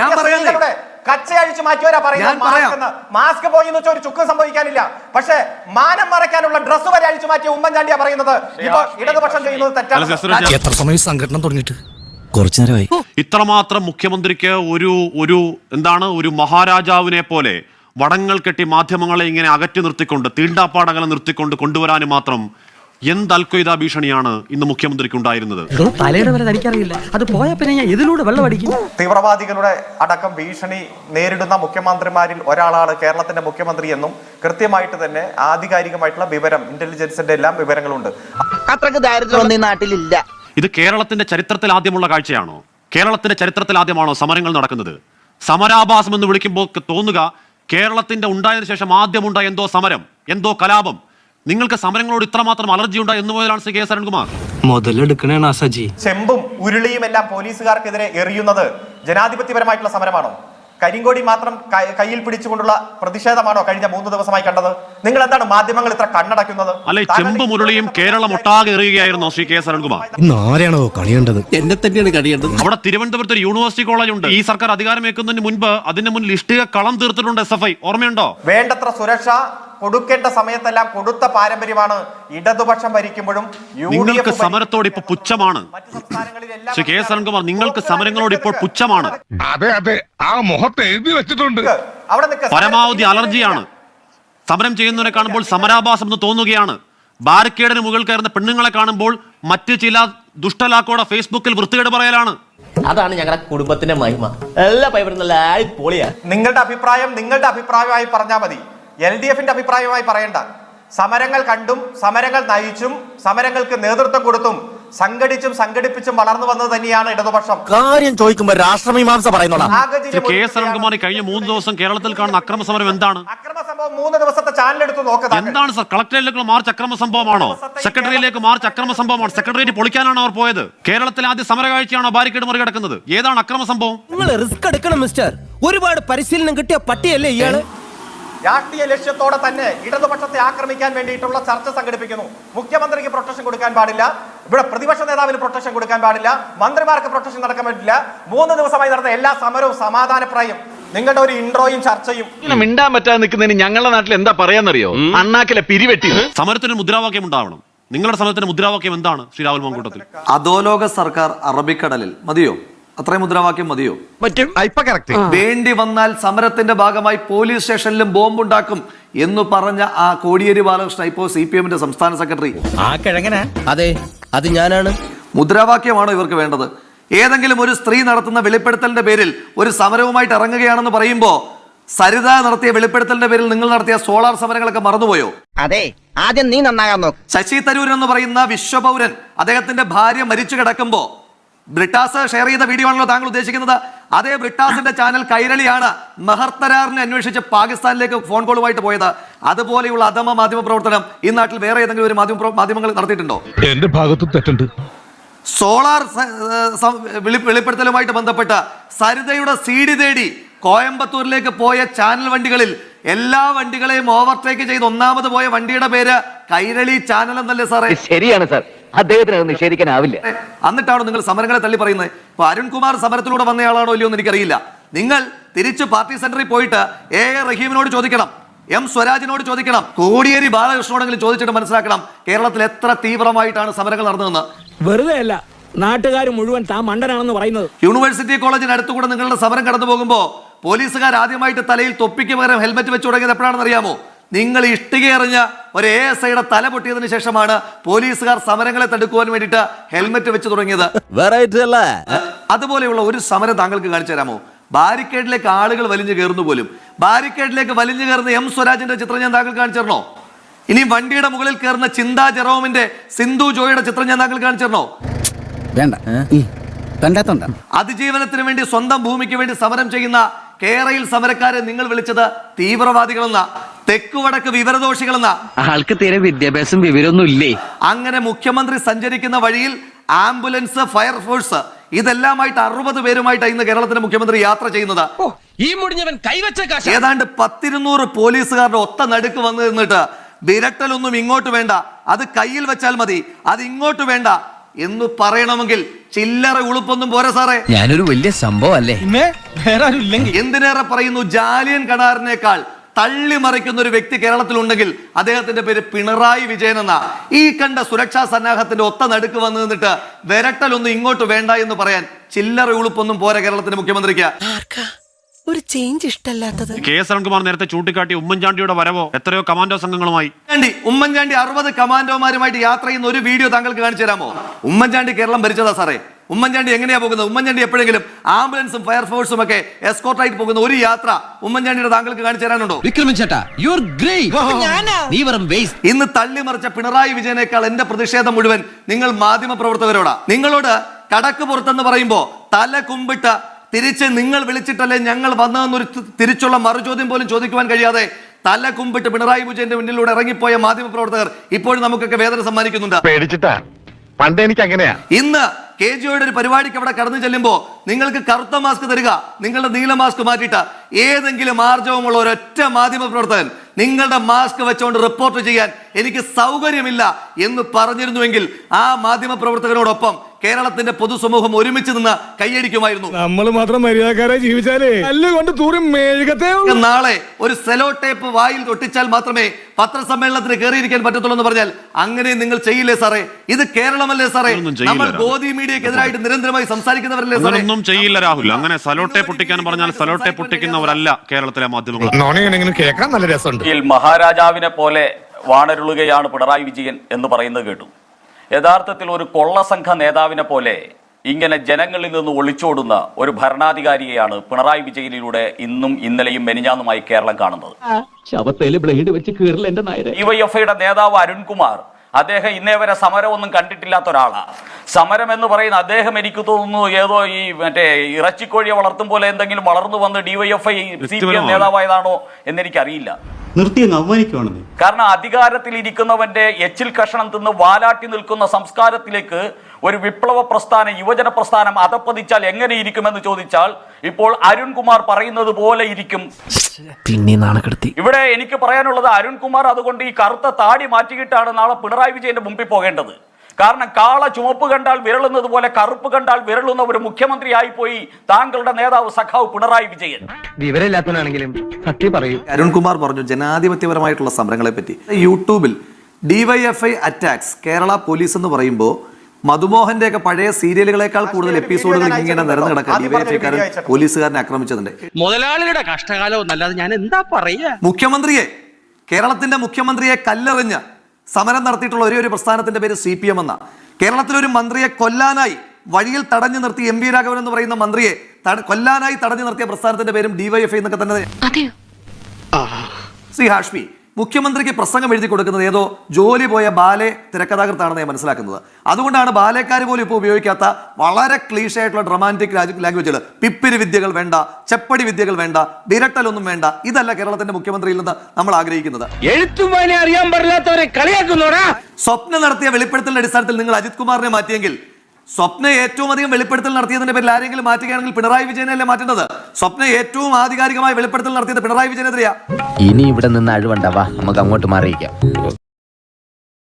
ഞാൻ? സ്ത്രീകളുടെ കച്ചയഴിച്ച് മാറ്റിയവരാ പറയുന്നത്. മാസ്ക് പോയി എന്ന് വെച്ചാൽ ഒരു ചുക്കും സംഭവിക്കാനില്ല. പക്ഷേ മാനം മറയ്ക്കാനുള്ള ഡ്രസ്സ് വരെ അഴിച്ചു മാറ്റിയ ഉമ്മൻചാണ്ടിയാ പറയുന്നത്. ഇപ്പൊ ഇടതുപക്ഷം ചെയ്യുന്നത് തെറ്റാണ്. എത്ര സമയം സംഘടന തുടങ്ങിയിട്ട്? കുറച്ചു നേരമായി. ഇത്രമാത്രം മുഖ്യമന്ത്രിക്ക് ഒരു ഒരു എന്താണ് ഒരു മഹാരാജാവിനെ പോലെ വടങ്ങൾ കെട്ടി മാധ്യമങ്ങളെ ഇങ്ങനെ അകറ്റി നിർത്തിക്കൊണ്ട് തീണ്ടാപ്പാടകലം നിർത്തിക്കൊണ്ട് കൊണ്ടുവരാനും മാത്രം എന്ത് അൽക്കൊയ്ത ഭീഷണിയാണ് ഇന്ന് മുഖ്യമന്ത്രിക്ക് ഉണ്ടായിരുന്നത് തലയുടെ വരെ അത് പോയ പിന്നെ ഞാൻ ഇതിലൂടെ വെള്ളം തീവ്രവാദികളുടെ അടക്കം ഭീഷണി നേരിടുന്ന മുഖ്യമന്ത്രിമാരിൽ ഒരാളാണ് കേരളത്തിന്റെ മുഖ്യമന്ത്രി എന്നും കൃത്യമായിട്ട് തന്നെ ആധികാരികമായിട്ടുള്ള വിവരം ഇന്റലിജൻസിന്റെ എല്ലാം വിവരങ്ങളുണ്ട്. അത്രയ്ക്ക് ദാരിദ്ര്യം ഈ നാട്ടിലില്ല. ഇത് കേരളത്തിന്റെ ചരിത്രത്തിൽ ആദ്യമുള്ള കാഴ്ചയാണോ? കേരളത്തിന്റെ ചരിത്രത്തിൽ ആദ്യമാണോ സമരങ്ങൾ നടക്കുന്നത്? സമരാഭാസം എന്ന് വിളിക്കുമ്പോൾ തോന്നുക കേരളത്തിന്റെ ഉണ്ടായതിനു ശേഷം ആദ്യമുണ്ടായ എന്തോ സമരം എന്തോ കലാപം. നിങ്ങൾക്ക് സമരങ്ങളോട് ഇത്രമാത്രം അലർജി ഉണ്ടോ എന്ന് മുതലാണ് ശ്രീ കെ എസ് അരുൺകുമാർ. മുതലെടുക്കണേ സജി ചെമ്പും ഉരുളിയും എല്ലാം പോലീസുകാർക്കെതിരെ എറിയുന്നത് ജനാധിപത്യപരമായിട്ടുള്ള സമരമാണോ? കരിങ്കോടി മാത്രം കയ്യിൽ പിടിച്ചുകൊണ്ടുള്ള പ്രതിഷേധമാണോ കഴിഞ്ഞ മൂന്ന് ദിവസമായി കണ്ടത്? നിങ്ങൾ എന്താണ് മാധ്യമങ്ങൾ ഇത്ര കണ്ണടക്കുന്നത് അല്ലെ ചെമ്പും മുരളിയും കേരളം ഒട്ടാകെ എറിയുകയായിരുന്നു ശ്രീ കെ എസ് അരുൺകുമാർ? ഇന്ന് ആരെയാണോ കളിയേണ്ടത്? എന്നെ തന്നെയാണ് കളിയേണ്ടത്. അവിടെ തിരുവനന്തപുരത്ത് ഒരു യൂണിവേഴ്സിറ്റി കോളേജ് ഉണ്ട്. ഈ സർക്കാർ അധികാരമേക്കുന്നതിന് മുൻപ് അതിന്റെ മുന്നിൽ ഇഷ്ടിക കളം തീർത്തിട്ടുണ്ട് എസ് എഫ് ഐ. ഓർമ്മയുണ്ടോ? വേണ്ടത്ര സുരക്ഷ കൊടുക്കേണ്ട സമയത്തെല്ലാം കൊടുത്ത പാരമ്പര്യമാണ് ഇടതുപക്ഷം ഭരിക്കുമ്പോഴും നിങ്ങൾക്ക് സമരത്തോട് ഇപ്പോൾ പുച്ഛമാണ്. ശ്രീ കെ എസ് നിങ്ങൾക്ക് സമരങ്ങളോട് ഇപ്പോൾ പുച്ഛമാണ്. അതെ അതെ. ആ മുഖത്ത് എഴുതി വെച്ചിട്ടുണ്ട്. അവിടെ. പരമാവധി അലർജിയാണ്. സമരം ചെയ്യുന്നവരെ കാണുമ്പോൾ സമരാഭാസം എന്ന് തോന്നുകയാണ്. ബാരിക്കേഡിന് മുകളിൽ കയറുന്ന പെണ്ണുങ്ങളെ കാണുമ്പോൾ മറ്റ് ചില ദുഷ്ടലാക്കോടെ ഫേസ്ബുക്കിൽ വൃത്തികേട് പറയലാണ്. അതാണ് ഞങ്ങളുടെ കുടുംബത്തിന്റെ മഹിമ. എല്ലാ പൈപ്പറും നല്ല പൊളിയാ നിങ്ങളുടെ അഭിപ്രായം നിങ്ങളുടെ അഭിപ്രായമായി പറഞ്ഞാൽ മതി. എൽ ഡി എഫിന്റെ അഭിപ്രായമായി പറയണ്ട. സമരങ്ങൾ കണ്ടും സമരങ്ങൾ നയിച്ചും സമരങ്ങൾക്ക് നേതൃത്വം കൊടുത്തും സംഘടിച്ചും സംഘടിപ്പിച്ചും വളർന്നു വന്നത് തന്നെയാണ് ഇടതുപക്ഷം. കാര്യം ചോദിക്കുമ്പോൾ രാഷ്ട്രമീമാംസ കെ എസ് കഴിഞ്ഞ മൂന്ന് ദിവസം കേരളത്തിൽ കാണുന്ന അക്രമ സമരം എന്താണ്? അക്രമ സംഭവം മൂന്ന് ദിവസത്തെ ചാനൽ എടുത്ത് നോക്കുക എന്താണ് സർ? കളക്ടറേറ്റിലേക്ക് മാർച്ച് അക്രമ സംഭവമാണോ? സെക്രട്ടറിയിലേക്ക് മാർച്ച് അക്രമ സംഭവമാണ്. സെക്രട്ടേറിയറ്റ് പൊളിക്കാനാണ് അവർ പോയത്. കേരളത്തിൽ ആദ്യ സമരകാഴ്ചയാണോ ബാരിക്കേഡ് മറികടക്കുന്നത് ഏതാണ് അക്രമ സംഭവം? നിങ്ങൾ റിസ്ക് എടുക്കണം മിസ്റ്റർ. ഒരുപാട് പരിശീലനം കിട്ടിയ പട്ടിയല്ലേ ഇയാൾ? രാഷ്ട്രീയ ലക്ഷ്യത്തോടെ തന്നെ ഇടതുപക്ഷത്തെ ആക്രമിക്കാൻ വേണ്ടിയിട്ടുള്ള ചർച്ച സംഘടിപ്പിക്കുന്നു. മുഖ്യമന്ത്രിക്ക് പ്രൊട്ടക്ഷൻ കൊടുക്കാൻ പാടില്ല. ഇവിടെ പ്രതിപക്ഷ നേതാവിന് പ്രൊട്ടക്ഷൻ കൊടുക്കാൻ പാടില്ല. മന്ത്രിമാർക്ക് പ്രൊട്ടക്ഷൻ നടക്കാൻ പറ്റില്ല. മൂന്ന് ദിവസമായി നടന്ന എല്ലാ സമരവും സമാധാനപ്രായം. നിങ്ങളുടെ ഒരു ഇൻട്രോയും ചർച്ചയും. മിണ്ടാൻ പറ്റാതെ നിൽക്കുന്നതിന് ഞങ്ങളുടെ നാട്ടിൽ എന്താ പറയാന്നറിയോ? അണ്ണാക്കിലെ പിരിവെട്ടി. സമരത്തിന് മുദ്രാവാക്യം ഉണ്ടാവണം. നിങ്ങളുടെ സമരത്തിന് മുദ്രാവാക്യം എന്താണ് ശ്രീ രാഹുൽ മങ്കൂട്ടത്തിൽ? അധോലോക സർക്കാർ അറബിക്കടലിൽ. മതിയോ? അത്രയും മുദ്രാവാക്യം മതിയോ? പറ്റും. വേണ്ടി വന്നാൽ സമരത്തിന്റെ ഭാഗമായി പോലീസ് സ്റ്റേഷനിലും ബോംബുണ്ടാക്കും എന്ന് പറഞ്ഞ ആ കോടിയേരി ബാലകൃഷ്ണ ഇപ്പോ സി പി എമ്മിന്റെ സംസ്ഥാന സെക്രട്ടറി. ആ കിഴങ്ങനെ. അതെ അത് ഞാനാണ്. മുദ്രാവാക്യമാണോ ഇവർക്ക് വേണ്ടത്? ഏതെങ്കിലും ഒരു സ്ത്രീ നടത്തുന്ന വെളിപ്പെടുത്തലിന്റെ പേരിൽ ഒരു സമരവുമായിട്ട് ഇറങ്ങുകയാണെന്ന് പറയുമ്പോൾ സരിത നടത്തിയ വെളിപ്പെടുത്തലിന്റെ പേരിൽ നിങ്ങൾ നടത്തിയ സോളാർ സമരങ്ങളൊക്കെ മറന്നുപോയോ? അതെ ആദ്യം നീ നന്നാകാൻ നോക്ക്. ശശി തരൂർ എന്ന് പറയുന്ന വിശ്വപൗരൻ അദ്ദേഹത്തിന്റെ ഭാര്യ മരിച്ചു കിടക്കുമ്പോ ബ്രിട്ടാസ് ഷെയർ ചെയ്ത വീഡിയോ ആണല്ലോ താങ്കൾ ഉദ്ദേശിക്കുന്നത്. അതേ ബ്രിട്ടാസിന്റെ ചാനൽ കൈരളിയാണ് മെഹർത്തരാറിനെ അന്വേഷിച്ച് പാകിസ്ഥാനിലേക്ക് ഫോൺ കോളുമായിട്ട് പോയത്. അതുപോലെയുള്ള അധമ മാധ്യമ പ്രവർത്തനം ഈ നാട്ടിൽ വേറെ ഏതെങ്കിലും ഒരു മാധ്യമ മാധ്യമങ്ങൾ നടത്തിയിട്ടുണ്ടോ? എന്റെ ഭാഗത്ത് തെറ്റുണ്ട്. സോളാർ വെളിപ്പെടുത്തലുമായിട്ട് ബന്ധപ്പെട്ട് സരിതയുടെ സീഡി തേടി കോയമ്പത്തൂരിലേക്ക് പോയ ചാനൽ വണ്ടികളിൽ എല്ലാ വണ്ടികളെയും ഓവർടേക്ക് ചെയ്ത് ഒന്നാമത് പോയ വണ്ടിയുടെ പേര് കൈരളി ചാനൽ എന്നല്ലേ സാറേ? ശരിയാണ് സാർ. അദ്ദേഹത്തിന് അത് നിഷേധിക്കാനാവില്ല എന്നിട്ടാണോ നിങ്ങൾ സമരങ്ങളെ തള്ളി പറയുന്നത്? ഇപ്പൊ അരുൺകുമാർ സമരത്തിലൂടെ വന്നയാളാണോ ഇല്ലയോ എന്ന് എനിക്കറിയില്ല. നിങ്ങൾ തിരിച്ച് പാർട്ടി സെന്ററിൽ പോയിട്ട് എ എ റഹീമിനോട് ചോദിക്കണം എം സ്വരാജിനോട് ചോദിക്കണം കോടിയേരി ബാലകൃഷ്ണനോടെങ്കിലും ചോദിച്ചിട്ട് മനസ്സിലാക്കണം കേരളത്തിൽ എത്ര തീവ്രമായിട്ടാണ് സമരങ്ങൾ നടന്നതെന്ന്. വെറുതെ അല്ല നാട്ടുകാർ മുഴുവൻ താ മണ്ടനാണെന്ന് പറയുന്നത്. യൂണിവേഴ്സിറ്റി കോളേജിന് അടുത്തുകൂടെ നിങ്ങളുടെ സമരം കടന്നു പോകുമ്പോൾ പോലീസുകാർ ആദ്യമായിട്ട് തലയിൽ തൊപ്പിക്ക് പകരം ഹെൽമെറ്റ് വെച്ച് തുടങ്ങിയത് എപ്പോഴാണെന്ന് അറിയാമോ? നിങ്ങൾ ഇഷ്ടികയെറിഞ്ഞ് എറിഞ്ഞ ഒരു എ എസ് ഐയുടെ തല പൊട്ടിയതിനു ശേഷമാണ് പോലീസുകാർ സമരങ്ങളെ തടുക്കുവാൻ വേണ്ടിയിട്ട് ഹെൽമെറ്റ് വെച്ച് തുടങ്ങിയത്. വെറൈറ്റി അല്ലേ? അതുപോലെയുള്ള ഒരു സമരം താങ്കൾക്ക് കാണിച്ചു തരാമോ? ബാരിക്കേഡിലേക്ക് ആളുകൾ വലിഞ്ഞു കയറുന്നു പോലും. ബാരിക്കേഡിലേക്ക് വലിഞ്ഞു കയറുന്ന എം സ്വരാജിന്റെ ചിത്രം ഞാൻ താങ്കൾ കാണിച്ചു തരണോ? ഇനി വണ്ടിയുടെ മുകളിൽ കയറുന്ന ചിന്താ ജെറോമിന്റെ സിന്ധു ജോയുടെ ചിത്രം ഞാൻ താങ്കൾ കാണിച്ചു തരണോ? വേണ്ട. കണ്ടാത്തോണ്ട. അതിജീവനത്തിന് വേണ്ടി സ്വന്തം ഭൂമിക്ക് വേണ്ടി സമരം ചെയ്യുന്ന കേരയിൽ സമരക്കാരെ നിങ്ങൾ വിളിച്ചത് തീവ്രവാദികളെന്ന. തെക്കു വടക്ക് വിവരദോഷികളെന്ന. ആൾക്ക് തീരെ വിദ്യാഭ്യാസം വിവരമൊന്നും ഇല്ലേ അങ്ങനെ മുഖ്യമന്ത്രി സഞ്ചരിക്കുന്ന വഴിയിൽ ആംബുലൻസ് ഫയർഫോഴ്സ് ഇതെല്ലാമായിട്ട് അറുപത് പേരുമായിട്ട് ഇന്ന് കേരളത്തിന്റെ മുഖ്യമന്ത്രി യാത്ര ചെയ്യുന്നത്. ഈ മുടിഞ്ഞവൻ കൈവച്ച കാശ്. ഏതാണ്ട് പത്തിരുന്നൂറ് പോലീസുകാരുടെ ഒത്ത നടുക്ക് വന്നു നിന്നിട്ട് വിരട്ടലൊന്നും ഇങ്ങോട്ട് വേണ്ട അത് കയ്യിൽ വെച്ചാൽ മതി അത് ഇങ്ങോട്ട് വേണ്ട എന്ന് പറയണമെങ്കിൽ ചില്ലറ ഉളുപ്പൊന്നും പോരാ സാറേ. ഞാനൊരു വലിയ സംഭവം അല്ലേ? എന്തിനേറെ പറയുന്നു ജാലിയൻ കടാറിനേക്കാൾ തള്ളിമറിക്കുന്ന ഒരു വ്യക്തി കേരളത്തിലുണ്ടെങ്കിൽ അദ്ദേഹത്തിന്റെ പേര് പിണറായി വിജയൻ എന്ന. ഈ കണ്ട സുരക്ഷാ സന്നാഹത്തിന്റെ ഒത്ത നടുക്ക് വന്നു നിന്നിട്ട് വിരട്ടലൊന്നും ഇങ്ങോട്ട് വേണ്ട എന്ന് പറയാൻ ചില്ലറ ഉളുപ്പൊന്നും പോരാ കേരളത്തിന്റെ മുഖ്യമന്ത്രിക്ക്. ഒരു ചേഞ്ച് ഇഷ്ടല്ലാത്തത് കെ എസ് അരുൺകുമാർ നേരത്തെ ചൂണ്ടിക്കാട്ടി ഉമ്മൻചാണ്ടിയുടെ വരവോ എത്രയോ കമാൻഡോ സംഘങ്ങളുമായി. ഉമ്മൻചാണ്ടി ഉമ്മൻചാണ്ടി അറുപത് കമാൻഡോമാരുമായിട്ട് യാത്ര ചെയ്യുന്ന ഒരു വീഡിയോ താങ്കൾക്ക് കാണിച്ചു തരാമോ? ഉമ്മൻചാണ്ടി കേരളം ഭരിച്ചതാ സാറേ. ഉമ്മൻചാണ്ടി എങ്ങനെയാ പോകുന്നത്? ഉമ്മൻചാണ്ടി എപ്പോഴെങ്കിലും ആംബുലൻസും ഫയർഫോഴ്സും ഒക്കെ എസ്കോർട്ടായിട്ട് പോകുന്ന ഒരു യാത്ര ഉമ്മൻചാണ്ടിയുടെ താങ്കൾക്ക് കാണിച്ചു തരാനുണ്ടോ? വിക്രമൻ ചേട്ടാ യു ആർ ഗ്രേറ്റ് നീ വെറും വേസ്റ്റ് ഇന്ന് തള്ളിമറിച്ച പിണറായി വിജയനേക്കാൾ എന്റെ പ്രതിഷേധം മുഴുവൻ നിങ്ങൾ മാധ്യമ പ്രവർത്തകരോടാ. നിങ്ങളോട് കടക്ക് പുറത്തെന്ന് പറയുമ്പോ തല കുമ്പിട്ട് തിരിച്ച് നിങ്ങൾ വിളിച്ചിട്ടല്ലേ ഞങ്ങൾ വന്നതെന്നൊരു തിരിച്ചുള്ള മറുചോദ്യം പോലും ചോദിക്കുവാൻ കഴിയാതെ തല കുമ്പിട്ട് പിണറായി വിജയന്റെ മുന്നിലൂടെ ഇറങ്ങിപ്പോയ മാധ്യമ പ്രവർത്തകർ ഇപ്പോഴും നമുക്കൊക്കെ വേദന സമ്മാനിക്കുന്നുണ്ട്. പേടിച്ചിട്ടാ? പണ്ട് എനിക്ക് അങ്ങനെയാ ഇന്ന് കെ ജിയുടെ ഒരു പരിപാടിക്ക് അവിടെ കടന്നു ചെല്ലുമ്പോ നിങ്ങൾക്ക് കറുത്ത മാസ്ക് തരിക നിങ്ങളുടെ നീല മാസ്ക് മാറ്റിയിട്ട് ഏതെങ്കിലും ആർജവമുള്ള ഒരൊറ്റ മാധ്യമ പ്രവർത്തകൻ നിങ്ങളുടെ മാസ്ക് വെച്ചുകൊണ്ട് റിപ്പോർട്ട് ചെയ്യാൻ എനിക്ക് സൗകര്യമില്ല എന്ന് പറഞ്ഞിരുന്നുവെങ്കിൽ ആ മാധ്യമ പ്രവർത്തകരോടൊപ്പം കേരളത്തിന്റെ പൊതുസമൂഹം ഒരുമിച്ച് നിന്ന് കൈയടിക്കുമായിരുന്നു. നമ്മൾ മാത്രം മര്യാദക്കാരെ ജീവിച്ചാലേ? കൊണ്ട് തൂറി നാളെ ഒരു സെലോ ടേപ്പ് വായിൽ ഒട്ടിച്ചാൽ മാത്രമേ പത്രസമ്മേളനത്തിന് കയറിയിരിക്കാൻ പറ്റത്തുള്ളൂ എന്ന് പറഞ്ഞാൽ അങ്ങനെ നിങ്ങൾ ചെയ്യില്ലേ സാറേ? ഇത് കേരളമല്ലേ സാറേ? നമ്മൾ. ഗോദി മീഡിയക്കെതിരായിട്ട് നിരന്തരമായി സംസാരിക്കുന്നവരല്ലേ സാറേ? അങ്ങനൊന്നും ചെയ്യില്ല രാഹുൽ. അങ്ങനെ സലോട്ടെ പൊട്ടിക്കാൻ പറഞ്ഞാൽ സലോട്ടെ പൊട്ടിക്കുന്നവരല്ല കേരളത്തിലെ മാധ്യമങ്ങൾ കേൾക്കാൻ നല്ല രസമുണ്ട്. മഹാരാജാവിനെ പോലെ വാണരുളുകയാണ് പിണറായി വിജയൻ എന്ന് പറയുന്നത് കേട്ടു. യഥാർത്ഥത്തിൽ ഒരു കൊള്ളസംഘ നേതാവിനെ പോലെ ഇങ്ങനെ ജനങ്ങളിൽ നിന്ന് ഒളിച്ചോടുന്ന ഒരു ഭരണാധികാരിയെയാണ് പിണറായി വിജയനിലൂടെ ഇന്നും ഇന്നലെയും മെനിഞ്ഞാന്നുമായി കേരളം കാണുന്നത്. ബ്ലേഡ് വെച്ച് ഡിവൈഎഫ്ഐയുടെ നേതാവ് അരുൺകുമാർ അദ്ദേഹം ഇന്നേ വരെ സമരമൊന്നും കണ്ടിട്ടില്ലാത്ത ഒരാളാണ് സമരം എന്ന് പറയുന്ന അദ്ദേഹം എനിക്ക് തോന്നുന്നു ഏതോ ഈ മറ്റേ ഇറച്ചിക്കോഴിയെ വളർത്തും പോലെ എന്തെങ്കിലും വളർന്നു വന്ന് ഡിവൈഎഫ്ഐ സി പി എം നേതാവായതാണോ എന്നെനിക്കറിയില്ല. നിർത്തിയങ്ങ് അവമാനിക്കുവാണെന്ന്. കാരണം അധികാരത്തിൽ ഇരിക്കുന്നവന്റെ എച്ചിൽ കഷണം തിന്ന് വാലാട്ടി നിൽക്കുന്ന സംസ്കാരത്തിലേക്ക് ഒരു വിപ്ലവ പ്രസ്ഥാനം യുവജന പ്രസ്ഥാനം അതപ്പതിച്ചാൽ എങ്ങനെ ഇരിക്കുമെന്ന് ചോദിച്ചാൽ ഇപ്പോൾ അരുൺകുമാർ പറയുന്നത് പോലെ ഇരിക്കും. പിന്നെ നാണക്കെടുത്തി. ഇവിടെ എനിക്ക് പറയാനുള്ളത് അരുൺകുമാർ അതുകൊണ്ട് ഈ കറുത്ത താടി മാറ്റിയിട്ടാണ് നാളെ പിണറായി വിജയന്റെ മുമ്പിൽ പോകേണ്ടത്. കാരണം കാള ചുവപ്പ് കണ്ടാൽ വിരളുന്നത് പോലെ കറുപ്പ് കണ്ടാൽ വിരളുന്ന ഒരു മുഖ്യമന്ത്രിയായി പോയി താങ്കളുടെ നേതാവ് സഖാവ് പിണറായി വിജയൻ. വിവരമില്ലാത്തവനാണെങ്കിലും സത്യം പറയും. അരുൺകുമാർ പറഞ്ഞു ജനാധിപത്യപരമായിട്ടുള്ള സമരങ്ങളെ പറ്റി യൂട്യൂബിൽ ഡിവൈഎഫ്ഐ അറ്റാക്സ് കേരള പോലീസ് എന്ന് പറയുമ്പോൾ മധുമോഹന്റെ ഒക്കെ പഴയ സീരിയലുകളെക്കാൾ കൂടുതൽ എപ്പിസോഡുകൾ ഇങ്ങനെ നിരന്നു കിടക്കാൻ ഡിവൈഎഫ്ഐക്കാരൻ പോലീസുകാരനെ ആക്രമിച്ചതിന്റെ മുതലാളിയുടെ കഷ്ടകാലം അല്ലാതെ ഞാൻ എന്താ പറയുക മുഖ്യമന്ത്രിയെ കേരളത്തിന്റെ മുഖ്യമന്ത്രിയെ കല്ലെറിഞ്ഞ് സമരം നടത്തിയിട്ടുള്ള ഒരേ ഒരു പ്രസ്ഥാനത്തിന്റെ പേര് സി പി എം എന്ന. കേരളത്തിലൊരു മന്ത്രിയെ കൊല്ലാനായി വഴിയിൽ തടഞ്ഞു നിർത്തി എം വി രാഘവൻ എന്ന് പറയുന്ന മന്ത്രിയെ കൊല്ലാനായി തടഞ്ഞു നിർത്തിയ പ്രസ്ഥാനത്തിന്റെ പേരും ഡിവൈഎഫ്ഐ എന്നൊക്കെ തന്നെ. ശ്രീ ഹാഷ്മി മുഖ്യമന്ത്രിക്ക് പ്രസംഗം എഴുതി കൊടുക്കുന്നത് ഏതോ ജോലി പോയ ബാലെ തിരക്കഥാകൃത്താണെന്ന് ഞാൻ മനസ്സിലാക്കുന്നത്. അതുകൊണ്ടാണ് ബാലേക്കാർ പോലും ഇപ്പോൾ ഉപയോഗിക്കാത്ത വളരെ ക്ലീഷ ആയിട്ടുള്ള ഡ്രമാറ്റിക് ലാംഗ്വേജുകൾ പിപ്പിരി വിദ്യകൾ വേണ്ട ചെപ്പടി വിദ്യകൾ വേണ്ട വിരട്ടലൊന്നും വേണ്ട. ഇതല്ല കേരളത്തിന്റെ മുഖ്യമന്ത്രിയിൽ നിന്ന് നമ്മൾ ആഗ്രഹിക്കുന്നത്. അറിയാൻ സ്വപ്നം നടത്തിയ വെളിപ്പെടുത്തലിന്റെ അടിസ്ഥാനത്തിൽ നിങ്ങൾ അജിത് കുമാറിനെ മാറ്റിയെങ്കിൽ സ്വപ്ന ഏറ്റവും അധികം വെളിപ്പെടുത്തൽ നടത്തിയതിന്റെ പേരിൽ ആരെങ്കിലും മാറ്റുകയാണെങ്കിൽ പിണറായി വിജയനല്ലേ മാറ്റേണ്ടത്? സ്വപ്ന ഏറ്റവും ആധികാരികമായി വെളിപ്പെടുത്തൽ നടത്തിയത് പിണറായി വിജയനെതിരെയാ. ഇനി ഇവിടെ നിന്ന് അഴിവണ്ടാവാ നമുക്ക് അങ്ങോട്ട് മാറിയിക്കാം